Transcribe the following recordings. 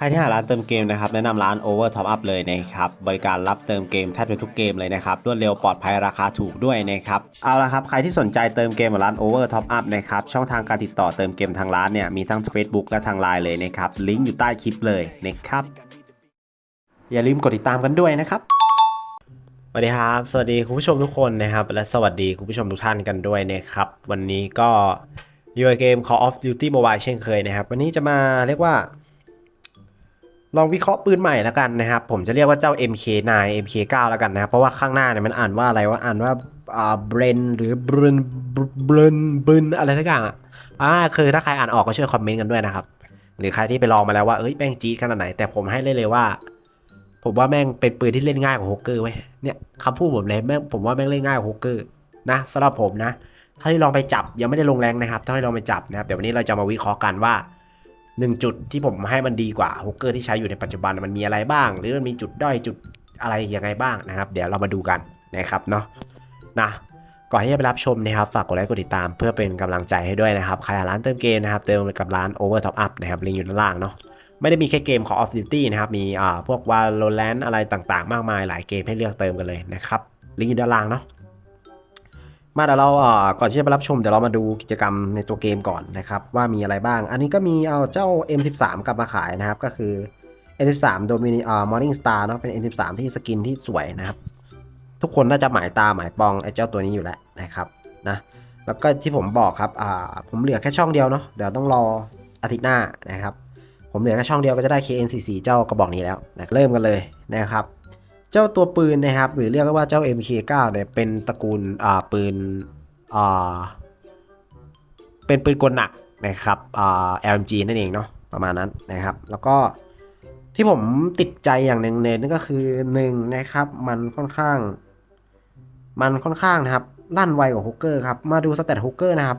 ใครที่หาร้านเติมเกมนะครับแนะนำร้าน Over Top Up เลยนะครับบริการรับเติมเกมแทบจะทุกเกมเลยนะครับรวดเร็วปลอดภัยราคาถูกด้วยนะครับเอาละครับใครที่สนใจเติมเกมกับร้าน Over Top Up นะครับช่องทางการติดต่อเติมเกมทางร้านเนี่ยมีทั้ง Facebook และทาง Line เลยนะครับลิงก์อยู่ใต้คลิปเลยนะครับอย่าลืมกดติดตามกันด้วยนะครับสวัสดีครับ สวัสดีคุณผู้ชมทุกคนนะครับ และสวัสดีคุณผู้ชมทุกท่านกันด้วยนะครับ วันนี้ก็อยู่ในเกม Call of Duty Mobile เช่นเคยนะครับ วันนี้จะมาเรียกว่า ลองวิเคราะห์ปืนใหม่แล้วกันนะครับ ผมจะเรียกว่าเจ้า MK9 MK9 แล้วกันนะครับ เพราะว่าข้างหน้าเนี่ยมันอ่านว่าอะไรว่าอ่านว่าอ่าเบรนหรือเบรนเบรนบึนอะไรสักอย่างอะอ่าคือถ้าใครอ่านออกก็ช่วยคอมเมนต์กันด้วยนะครับ หรือใครที่ไปลองมาแล้วว่าเอ้ยแม่งจี๊ดขนาดไหน แต่ผมให้เลยเลยว่า ผมว่าแม่งเป็นปืนที่เล่นง่ายกว่าโฮกเกอร์เว้ยเนี่ยคำพูดผมเลยแม่งผมว่าแม่งเล่นง่ายกว่าโฮกเกอร์นะสำหรับผมนะถ้าที่ลองไปจับยังไม่ได้ลงแรงนะครับ ถ้าที่ลองไปจับนะครับเดี๋ยววันนี้เราจะมาวิเคราะห์กันว่า หนึ่งจุดที่ผมให้มันดีกว่าฮุกเกอร์ที่ใช้อยู่ในปัจจุบันมันมีอะไรบ้าง หรือมันมีจุดด้อยจุดอะไรยังไงบ้างนะครับ เดี๋ยวเรามาดูกันนะครับเนาะนะก่อนที่จะไปรับชมนะครับฝากกดไลค์กดติดตามเพื่อเป็นกำลังใจให้ด้วยนะครับใครหาร้านเติมเกมนะครับเติมกับร้าน Over Top Up นะครับลิงก์อยู่ด้านล่างเนาะไม่ได้มีแค่เกมของ Off Duty นะครับมีอ่าพวก Valorant อะไรต่างๆ มากมายหลายเกมให้เลือกเติมกันเลยนะครับลิงก์อยู่ด้านล่างเนาะ มาเดี๋ยวเราเอ่อก่อนที่จะไปรับชมเดี๋ยวเรามาดูกิจกรรมในตัวเกมก่อนนะครับ ว่ามีอะไรบ้าง อันนี้ก็มีเอาเจ้า M13 กลับมาขายนะครับ ก็คือ M13 Domini อ่า Morning Star เนาะเป็น M13 ที่สกินที่สวยนะครับ ทุกคนน่าจะหมายตาหมายปองไอ้เจ้าตัวนี้อยู่แล้วนะครับนะแล้วก็ที่ผมบอกครับอ่าผมเหลือแค่ช่องเดียวเนาะเดี๋ยวต้องรออาทิตย์หน้านะครับ ผมเหลือแค่ช่องเดียวก็จะได้ KN44 เจ้ากระบอกนี้แล้วนะเริ่มกันเลยนะครับ เจ้าตัวปืนนะครับ หรือเรียกว่าเจ้า MK9 เนี่ยเป็นตระกูลอ่าปืนอ่าเป็นปืนกลหนักนะครับอ่า LMG นั่นเองเนาะประมาณนั้นนะครับ แล้วก็ที่ผมติดใจอย่างหนึ่งเนี่ยนั่นก็คือหนึ่งนะครับ มันค่อนข้าง มันค่อนข้างนะครับลั่นไวกว่าฮกเกอร์ครับ มาดูสเตตฮกเกอร์นะครับ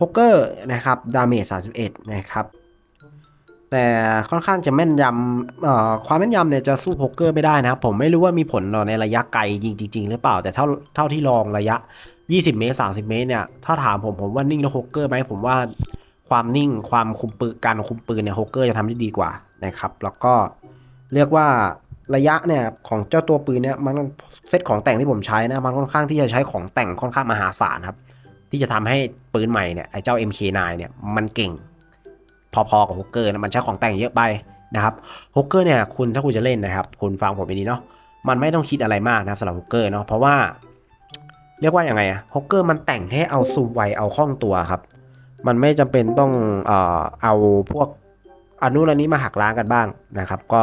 ฮกเกอร์นะครับดาเมจ31 นะครับ แต่ค่อนข้างจะแม่นยำความแม่นยำเนี่ยจะสู้โฮกเกอร์ไม่ได้นะครับ ผมไม่รู้ว่ามีผลต่อในระยะไกลยิงจริง ๆ หรือเปล่าแต่เท่าเท่าที่ลองระยะ 20 เมตร 30 เมตรเนี่ยถ้าถามผมผมว่านิ่งแล้วโฮกเกอร์ไหมผมว่าความนิ่งความคุมปืนการคุมปืนเนี่ยโฮกเกอร์จะทำได้ดีกว่านะครับ แล้วก็เรียกว่าระยะเนี่ยของเจ้าตัวปืนเนี่ยมันเซตของแต่งที่ผมใช้นะมันค่อนข้างที่จะใช้ของแต่งค่อนข้างมหาศาลครับ ที่จะทำให้ปืนใหม่เนี่ยไอ้เจ้า MK9 เนี่ยมันเก่ง พอๆกับฮกเกอร์นะมันใช้ของแต่งเยอะไปนะครับฮกเกอร์เนี่ยคุณถ้าคุณจะเล่นนะครับ คุณฟังผมไปดีเนาะมันไม่ต้องคิดอะไรมากนะครับสำหรับฮกเกอร์เนาะเพราะว่า เรียกว่าอย่างไงอะฮกเกอร์มันแต่งให้เอาซูมไวเอาคล่องตัวครับ มันไม่จำเป็นต้องเอ่อเอาพวกอนุอันนี้มาหักล้างกันบ้างนะครับ ก็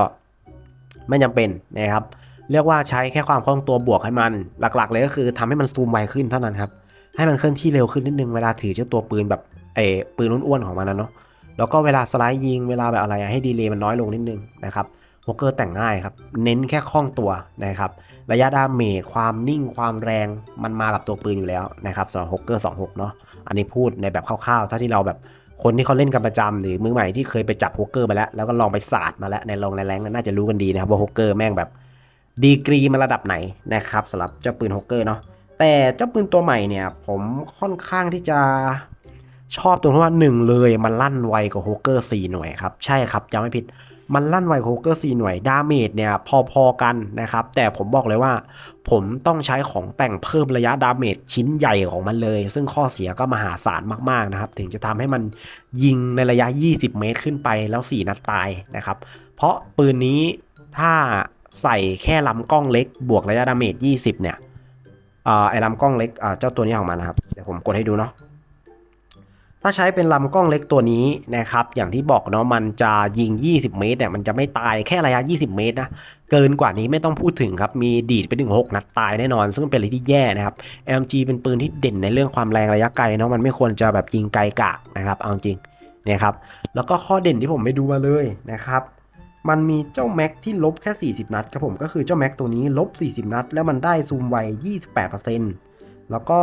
ไม่จำเป็นนะครับ เรียกว่าใช้แค่ความคล่องตัวบวกให้มัน หลักๆ เลยก็คือทำให้มันซูมไวขึ้นเท่านั้นครับให้มันเคลื่อนที่เร็วขึ้นนิดนึงเวลาถือเจ้าตัวปืนแบบเออปืนอ้วนๆของมันนะเนาะ แล้วก็เวลาสไลด์ยิงเวลาแบบอะไรให้ดีเลย์มันน้อยลงนิดนึงนะครับโฮกเกอร์แต่งง่ายครับ เน้นแค่คล่องตัวนะครับระยะดาเมจความนิ่งความแรงมันมากับตัวปืนอยู่แล้วนะครับสำหรับโฮกเกอร์26เนาะอันนี้พูดในแบบคร่าวๆ ถ้าที่เราแบบคนที่เขาเล่นกันประจำหรือมือใหม่ที่เคยไปจับโฮกเกอร์มาแล้ว แล้วก็ลองไปศาสตร์มาแล้วในลองในแรงน่าจะรู้กันดีนะครับว่าโฮกเกอร์แม่งแบบดีกรีมันระดับไหนนะครับสำหรับเจ้าปืนโฮกเกอร์เนาะแต่เจ้าปืนตัวใหม่เนี่ยผมค่อนข้างที่จะ ชอบตรงที่ว่าหนึ่งเลยมันลั่นไวกว่าโฮเกอร์4หน่วยครับ ใช่ครับจำไม่ผิดมันลั่นไวโฮเกอร์4หน่วยดาเมจเนี่ยพอๆกันนะครับ แต่ผมบอกเลยว่า ผมต้องใช้ของแต่งเพิ่มระยะดาเมจชิ้นใหญ่ของมันเลย ซึ่งข้อเสียก็มหาศาลมากๆนะครับ ถึงจะทำให้มันยิงในระยะ 20 เมตรขึ้นไปแล้ว 4 นัดตายนะครับ เพราะปืนนี้ถ้าใส่แค่ลำกล้องเล็ก บวกระยะดาเมจ 20 เนี่ยอไอ้ลำกล้องเล็กเจ้าตัวนี้ของมันนะครับ เดี๋ยวผมกดให้ดูเนาะ ถ้าใช้เป็นลำกล้องเล็กตัวนี้นะครับ อย่างที่บอกเนาะมันจะยิง 20 เมตรเนี่ยมันจะไม่ตายแค่ระยะ 20 เมตรนะ เกินกว่านี้ไม่ต้องพูดถึงครับ มีดีดไปถึง 6 นัดตายแน่นอน ซึ่งเป็นอะไรที่แย่นะครับ LMG เป็นปืนที่เด่นในเรื่องความแรงระยะไกลเนาะมันไม่ควรจะแบบยิงไกลกากนะครับเอาจริงเนี่ยครับ แล้วก็ข้อเด่นที่ผมไปดูมาเลยนะครับมันมีเจ้าแม็กที่ลบแค่ 40 นัดครับผมก็คือเจ้าแม็กตัวนี้ลบ 40 นัด แล้วมันได้ซูมไว 28%แล้วก็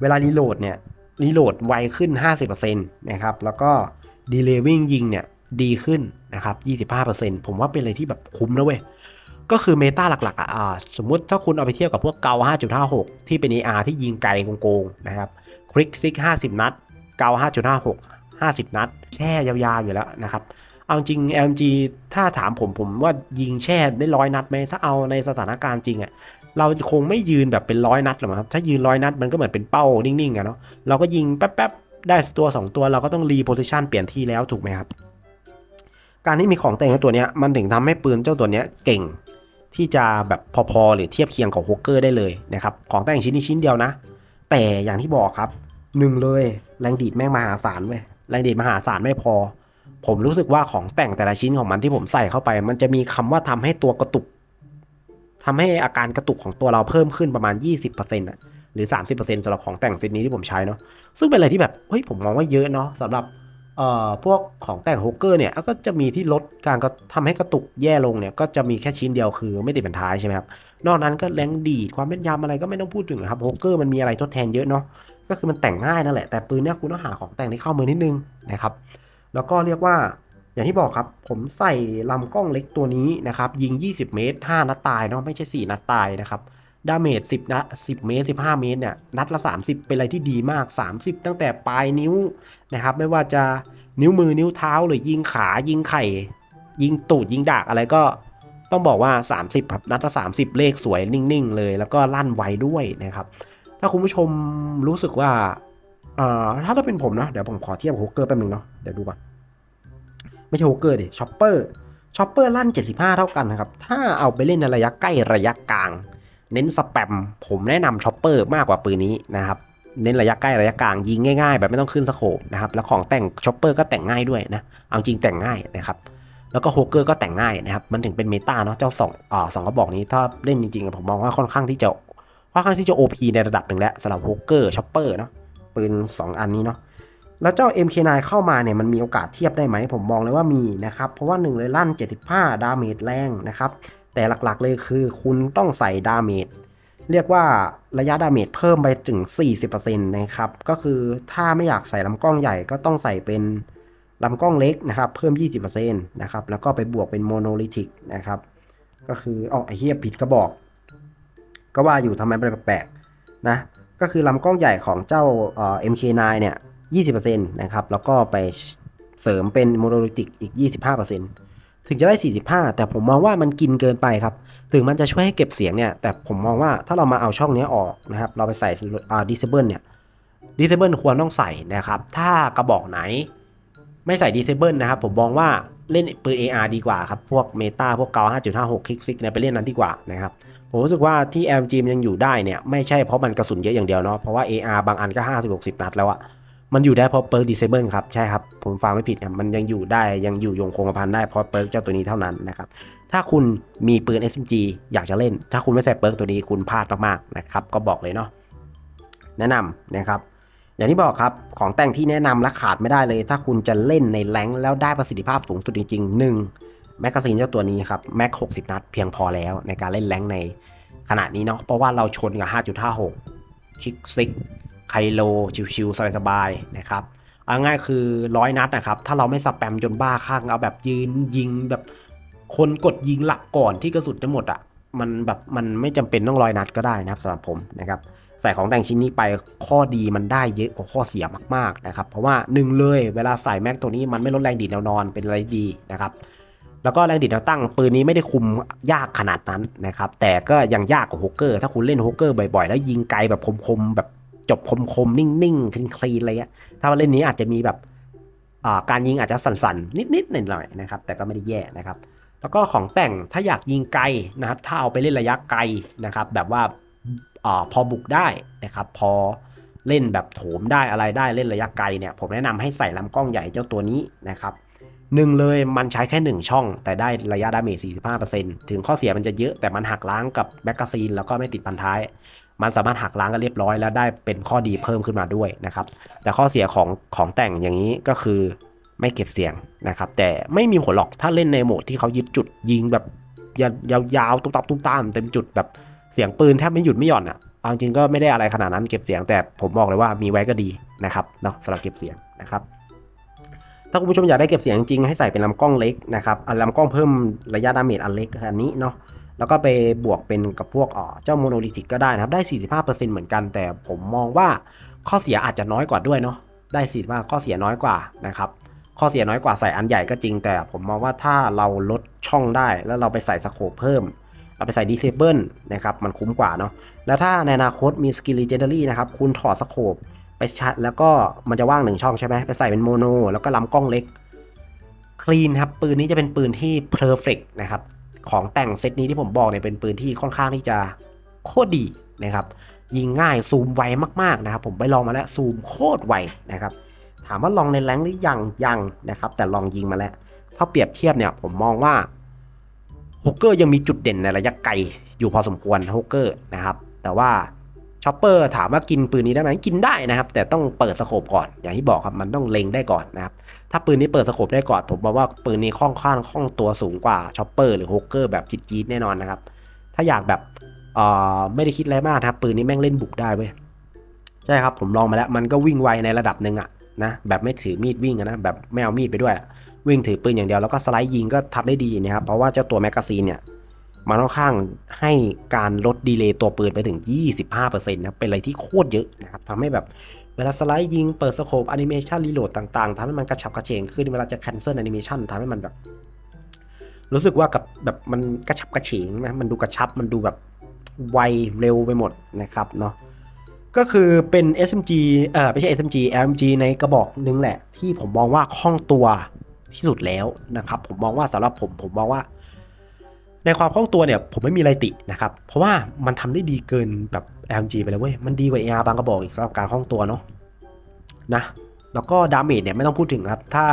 เวลารีโหลดเนี่ย รีโหลดไวขึ้น 50%นะครับ แล้วก็ดีเลย์วิ่งยิงเนี่ยดีขึ้นนะครับ 25%ผมว่าเป็นอะไรที่แบบคุ้มนะเว้ย ก็คือเมตาหลักๆอะอ่าสมมุติถ้าคุณเอาไปเทียบกับพวกเกา5.56 ที่เป็น AR ที่ยิงไกลโกงๆนะครับ คลิกซิก 50 นัด เกา5.56 50 นัดแค่ยาวๆอยู่แล้วนะครับ เอาจริง LMG ถ้าถามผมผมว่ายิงแช่ได้ร้อยนัดไหมถ้าเอาในสถานการณ์จริงอะเราคงไม่ยืนแบบเป็นร้อยนัดหรอกครับ ถ้ายืนร้อยนัดมันก็เหมือนเป็นเป้านิ่งๆอะเนาะเราก็ยิงแป๊บๆ ได้ตัวสองตัวเราก็ต้องรีโพซิชันเปลี่ยนที่แล้วถูกไหมครับ การที่มีของแต่งตัวเนี้ยมันถึงทำให้ปืนเจ้าตัวเนี้ยเก่งที่จะแบบพอๆ หรือเทียบเคียงกับโฮกเกอร์ได้เลยนะครับของแต่งชิ้นนี้ชิ้นเดียวนะ แต่อย่างที่บอกครับหนึ่งเลยแรงดีดแม่งมหาศาลเว้ยแรงดีดมหาศาลไม่พอ ผมรู้สึกว่าของแต่งแต่ละชิ้นของมันที่ผมใส่เข้าไป มันจะมีคำว่าทำให้ตัวกระตุกทำให้อาการกระตุกของตัวเราเพิ่มขึ้นประมาณ 20%อะหรือ 30%สำหรับของแต่งเซตนี้ที่ผมใช้เนาะซึ่งเป็นอะไรที่แบบเฮ้ยผมมองว่าเยอะเนาะสำหรับเอ่อพวกของแต่งโฮกเกอร์เนี่ยก็จะมีที่ลดการก็ทำให้กระตุกแย่ลงเนี่ยก็จะมีแค่ชิ้นเดียวคือไม่ติดบรรท้ายใช่ไหมครับนอกนั้นก็แรงดีดความแม่นยำอะไรก็ไม่ต้องพูดถึงนะครับโฮกเกอร์มันมีอะไรทดแทนเยอะเนาะก็คือมันแต่งง่ายนั่นแหละแต่ปืนเนี่ยคุณต้องหาของแต่งที่เข้ามือนิดนึงนะครับ แล้วก็เรียกว่าอย่างที่บอกครับ ผมใส่ลำกล้องเล็กตัวนี้นะครับ ยิง 20 เมตร 5 นัดตายเนาะไม่ใช่ 4 นัดตายนะครับดาเมจ10นัด10 เมตร 15 เมตรเนี่ยนัดละ 30 เป็นอะไรที่ดีมาก 30 ตั้งแต่ปลายนิ้วนะครับ ไม่ว่าจะนิ้วมือนิ้วเท้าหรือยิงขายิงไข่ ยิงตูดยิงดากอะไรก็ต้องบอกว่า 30ครับนัดละ 30 เลขสวยนิ่ง ๆ เลย แล้วก็ลั่นไวด้วยนะครับ ถ้าคุณผู้ชมรู้สึกว่า อ่าถ้าถ้าเป็นผมนะ เดี๋ยวผมขอเทียบกับโฮกเกอร์แป๊บนึงเนาะเดี๋ยวดูก่อนไม่ใช่โฮกเกอร์ดิช็อปเปอร์ช็อปเปอร์ลั่น 75 เท่ากันนะครับ ถ้าเอาไปเล่นในระยะใกล้ระยะกลาง เน้นสแปมผมแนะนำช็อปเปอร์มากกว่าปืนนี้นะครับเน้นระยะใกล้ระยะกลางยิงง่ายๆ แบบไม่ต้องขึ้นสโคปนะครับแล้วของแต่งช็อปเปอร์ก็แต่งง่ายด้วยนะเอาจริงแต่งง่ายนะครับแล้วก็โฮกเกอร์ก็แต่งง่ายนะครับมันถึงเป็นเมตาเนาะเจ้าสองอ่าสองกระบอกนี้ถ้าเล่นจริงๆผมมองว่าค่อนข้างที่จะค่อนข้างที่จะ OP ในระดับหนึ่งแล้วสำหรับโฮเกอร์ช็อปเปอร์เนาะ ปืน 2 อันนี้เนาะแล้วเจ้า MK9 เข้ามาเนี่ยมันมีโอกาสเทียบได้ไหม ผมมองเลยว่ามีนะครับ เพราะว่า 1 เลยลั่น 75 ดาเมจแรงนะครับ แต่หลักๆเลยคือคุณต้องใส่ดาเมจเรียกว่าระยะดาเมจเพิ่มไปถึง 40%นะครับ ก็คือถ้าไม่อยากใส่ลำกล้องใหญ่ก็ต้องใส่เป็นลำกล้องเล็กนะครับ เพิ่ม 20%นะครับ แล้วก็ไปบวกเป็นโมโนลิธิกนะครับ ก็คืออ๋อไอเฮียผิดก็บอก ก็ว่าอยู่ทำไมเป็นแปลกๆนะ ก็คือลำกล้องใหญ่ของเจ้าเอ่อ MK9 เนี่ย20%นะครับ แล้วก็ไปเสริมเป็นโมโนลิธิกอีก 25%ถึงจะได้ 45 แต่ผมมองว่ามันกินเกินไปครับ ถึงมันจะช่วยให้เก็บเสียงเนี่ย แต่ผมมองว่าถ้าเรามาเอาช่องนี้ออกนะครับ เราไปใส่อ่า disable เนี่ย disable ควรต้องใส่นะครับ ถ้ากระบอกไหนไม่ใส่ disable นะครับ ผมมองว่าเล่นปืน AR ดีกว่าครับ พวกเมตาพวกเกา5.56คลิกซิกเนี่ยไปเล่นนั้นดีกว่านะครับ ผมรู้สึกว่าที่ LG มันยังอยู่ได้เนี่ยไม่ใช่เพราะมันกระสุนเยอะอย่างเดียวเนาะเพราะว่า AR บางอันก็50-60 นัดแล้วอะมันอยู่ได้เพราะเปิร์ก disable ครับใช่ครับผมฟังไม่ผิดครับมันยังอยู่ได้ยังอยู่ยงคงกระพันได้เพราะเปิร์กเจ้าตัวนี้เท่านั้นนะครับถ้าคุณมีปืน SMG อยากจะเล่น ถ้าคุณไม่ใส่เปิร์กตัวนี้คุณพลาดมากๆนะครับก็บอกเลยเนาะแนะนำนะครับอย่างที่บอกครับของแต่งที่แนะนำและขาดไม่ได้เลย ถ้าคุณจะเล่นในแรงแล้วได้ประสิทธิภาพสูงสุดจริงๆ 1. แมกกาซีนเจ้าตัวนี้ครับแม็ก 60 นัดเพียงพอแล้วในการเล่นแรงในขณะนี้เนาะเพราะว่าเราชนกับ 5.56 คิกซิกไคโล ชิวๆสบายๆนะครับเอาง่ายคือร้อยนัดนะครับ ถ้าเราไม่สแปมจนบ้าคลั่งเอาแบบยืนยิงแบบคนกดยิงหลักก่อนที่กระสุนจะหมดอะ่ะมันแบบมันไม่จำเป็นต้องร้อยนัดก็ได้นะครับสำหรับผมนะครับใส่ของแต่งชิ้นนี้ไปข้อดีมันได้เยอะกว่าข้อเสียมากๆนะครับเพราะว่าหนึ่งเลยเวลาใส่แม็กตัวนี้มันไม่ลดแรงดีดแนวนอนเป็นอะไรดีนะครับ แล้วก็แรงดีดแนวตั้งปืนนี้ไม่ได้คุมยากขนาดนั้นนะครับ แต่ก็ยังยากกว่าโฮกเกอร์ ถ้าคุณเล่นโฮกเกอร์บ่อยๆ แล้วยิงไกลแบบคมๆแบบจบคมๆ นิ่งๆคลีนๆอะไรเงี้ยถ้ามาเล่นนี้อาจจะมีแบบการยิงอาจจะสั่นๆ นิดๆหน่อยๆนะครับ แต่ก็ไม่ได้แย่นะครับ แล้วก็ของแต่งถ้าอยากยิงไกลนะครับ ถ้าเอาไปเล่นระยะไกลนะครับ แบบว่าอาพอบุกได้นะครับ พอเล่นแบบโถมได้อะไรได้เล่นระยะไกลเนี่ย ผมแนะนำให้ใส่ลำกล้องใหญ่เจ้าตัวนี้นะครับ หนึ่งเลยมันใช้แค่ 1 ช่อง แต่ได้ระยะดาเมจ 45%ถึงข้อเสียมันจะเยอะแต่มันหักล้างกับแมกกาซีนแล้วก็ไม่ติดพันท้าย มันสามารถหักล้างกันเรียบร้อยแล้วได้เป็นข้อดีเพิ่มขึ้นมาด้วยนะครับ แต่ข้อเสียของของแต่งอย่างนี้ก็คือไม่เก็บเสียงนะครับ แต่ไม่มีผลหรอกถ้าเล่นในโหมดที่เขายึดจุดยิงแบบยาวๆตุ้มตับตุ้มตามเต็มจุดแบบเสียงปืนแทบไม่หยุดไม่หย่อนอะเอาจริงก็ไม่ได้อะไรขนาดนั้นเก็บเสียงแต่ผมบอกเลยว่ามีไว้ก็ดีนะครับเนาะสำหรับเก็บเสียงนะครับ ถ้าคุณผู้ชมอยากได้เก็บเสียงจริงให้ใส่เป็นลำกล้องเล็กนะครับลำกล้องเพิ่มระยะดาเมจอันเล็กอันนี้เนาะแล้วก็ไปบวกเป็นกับพวกเจ้าโมโนลิธิกก็ได้นะครับได้ 45%เหมือนกัน แต่ผมมองว่าข้อเสียอาจจะน้อยกว่าด้วยเนาะได้45ข้อเสียน้อยกว่านะครับข้อเสียน้อยกว่าใส่อันใหญ่ก็จริง แต่ผมมองว่าถ้าเราลดช่องได้ แล้วเราไปใส่สโคปเพิ่ม เราไปใส่ disable นะครับมันคุ้มกว่าเนาะแล้วถ้าในอนาคตมี skill legendary นะครับคุณถอดสโคป ไปชัดแล้วก็มันจะว่างหนึ่งช่องใช่ไหมไปใส่เป็นโมโน แล้วก็ลำกล้องเล็กคลีนครับ ปืนนี้จะเป็นปืนที่ perfect นะครับ ของแต่งเซตนี้ที่ผมบอกเนี่ยเป็นปืนที่ค่อนข้างที่จะโคตรดีนะครับ ยิงง่ายซูมไวมากๆนะครับ ผมไปลองมาแล้วซูมโคตรไวนะครับ ถามว่าลองในแรงหรือยังยังนะครับ แต่ลองยิงมาแล้วถ้าเปรียบเทียบเนี่ยผมมองว่าฮุกเกอร์ยังมีจุดเด่นในระยะไกลอยู่พอสมควรฮุกเกอร์นะครับ แต่ว่า ช็อปเปอร์ถามว่ากินปืนนี้ได้ไหมกินได้นะครับ แต่ต้องเปิดสโคปก่อน อย่างที่บอกครับมันต้องเล็งได้ก่อนนะครับ ถ้าปืนนี้เปิดสโคปได้ก่อน ผมบอกว่าปืนนี้คล่อนข้างคล่องตัวสูงกว่าช็อปเปอร์หรือฮกเกอร์แบบจิตจี๊ดแน่นอนนะครับ ถ้าอยากแบบเอ่อไม่ได้คิดอะไรมากนะครับ ปืนนี้แม่งเล่นบุกได้เว้ยใช่ครับผมลองมาแล้วมันก็วิ่งไวในระดับหนึ่งอะนะแบบไม่ถือมีดวิ่งนะแบบไม่เอามีดไปด้วย วิ่งถือปืนอย่างเดียวแล้วก็สไลด์ยิงก็ทำได้ดีนะครับเพราะว่าเจ้าตัวแมกกาซีนเนี่ย มันค่อนข้างให้การลดดีเลย์ตัวปืนไปถึง 25%นะเป็นอะไรที่โคตรเยอะนะครับทำให้แบบเวลาสไลด์ยิงเปิดสโคปแอนิเมชันรีโหลดต่างๆทำให้มันกระฉับกระเฉงขึ้นเวลาจะ cancel แอนิเมชันทำให้มันแบบ รู้สึกว่ากับแบบมันกระฉับกระเฉงนะมันดูกระชับมันดูแบบไวเร็วไปหมดนะครับเนาะก็คือเป็น SMG เอ่อไม่ใช่ SMG LMG ในกระบอกนึงแหละ ที่ผมมองว่าคล่องตัวที่สุดแล้วนะครับ ผมมองว่าสำหรับผมผมมองว่า ในความคล่องตัวเนี่ยผมไม่มีไรตินะครับ เพราะว่ามันทำได้ดีเกินแบบ LMG ไปเลยเว้ย มันดีกว่า AR บางกระบอกอีกสำหรับการคล่องตัวเนาะนะแล้วก็ดาเมจเนี่ยไม่ต้องพูดถึงครับ ถ้า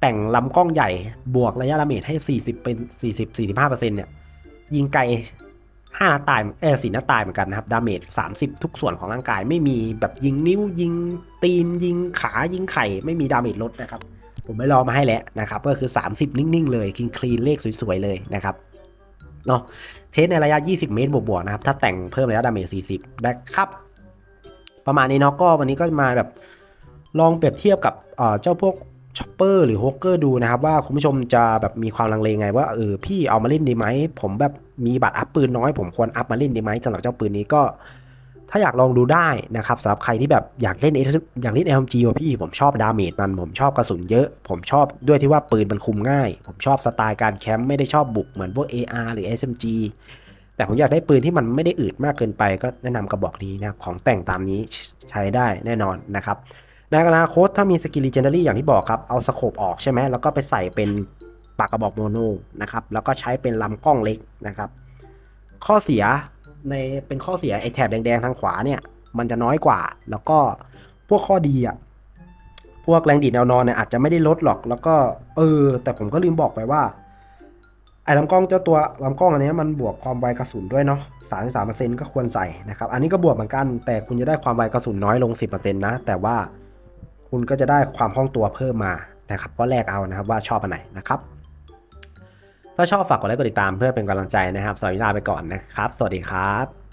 แต่งลำกล้องใหญ่บวกระยะดาเมจให้ 40 เป็น 40 45%เนี่ยยิงไกล5นัดตายเออสี่นัดตายเหมือนกันนะครับ ดาเมจ 30 ทุกส่วนของร่างกาย ไม่มีแบบยิงนิ้วยิงตีนยิงขายิงไข่ ไม่มีดาเมจลดนะครับ ผมไม่รอมาให้แล้วนะครับ ก็คือ 30 นิ่ง ๆ เลยคิงคลีนเลขสวย ๆ เลยนะครับ เนาะเทสในระยะ 20 เมตรบวกๆนะครับ ถ้าแต่งเพิ่มระยะดาเมจ40 นะครับ ประมาณนี้เนาะก็วันนี้ก็มาแบบลองเปรียบเทียบกับเจ้าพวกช็อปเปอร์หรือโฮกเกอร์ดูนะครับ ว่าคุณผู้ชมจะแบบมีความลังเลไง ว่าเออพี่เอามาเล่นดีไหม ผมแบบมีบัตรอัพปืนน้อยผมควรอัพมาเล่นดีไหมสำหรับเจ้าปืนนี้ก็ ถ้าอยากลองดูได้นะครับสำหรับใครที่แบบอยากเล่น S อยากเล่น LMG ว่ะพี่ผมชอบดาเมจมัน ผมชอบกระสุนเยอะ ผมชอบด้วยที่ว่าปืนมันคุมง่าย ผมชอบสไตล์การแคมป์ไม่ได้ชอบบุกเหมือนพวก AR หรือ SMG แต่ผมอยากได้ปืนที่มันไม่ได้อืดมากเกินไป ก็แนะนำกระบอกนี้นะครับของแต่งตามนี้ใช้ได้แน่นอนนะครับในอนาคตถ้ามีสกิล l ีเจนดารี่อย่างที่บอกครับเอาสโคปออกใช่ไหมแล้วก็ไปใส่เป็นปากกระบอกโมโนนะครับแล้วก็ใช้เป็นลำกล้องเล็กนะครับข้อเสีย ในเป็นข้อเสียไอ้แถบแดงๆทางขวาเนี่ย มันจะน้อยกว่า แล้วก็พวกข้อดีอะพวกแรงดีดแนวนอนเนี่ยอาจจะไม่ได้ลดหรอก แล้วก็เออ แต่ผมก็ลืมบอกไปว่า ไอ้ลำกล้องเจ้าตัวลำกล้องอันนี้มันบวกความไวกระสุนด้วยเนาะสามสามเปอร์เซ็นต์ก็ควรใส่นะครับ อันนี้ก็บวกเหมือนกัน แต่คุณจะได้ความไวกระสุนน้อยลงสิบเปอร์เซ็นต์นะ แต่ว่าคุณก็จะได้ความคล่องตัวเพิ่มมานะครับ ก็แลกเอานะครับว่าชอบอันไหนนะครับ ถ้าชอบฝากกดไลค์กดติดตามเพื่อเป็นกำลังใจนะครับสวัสดีลาไปก่อนนะครับ สวัสดีครับ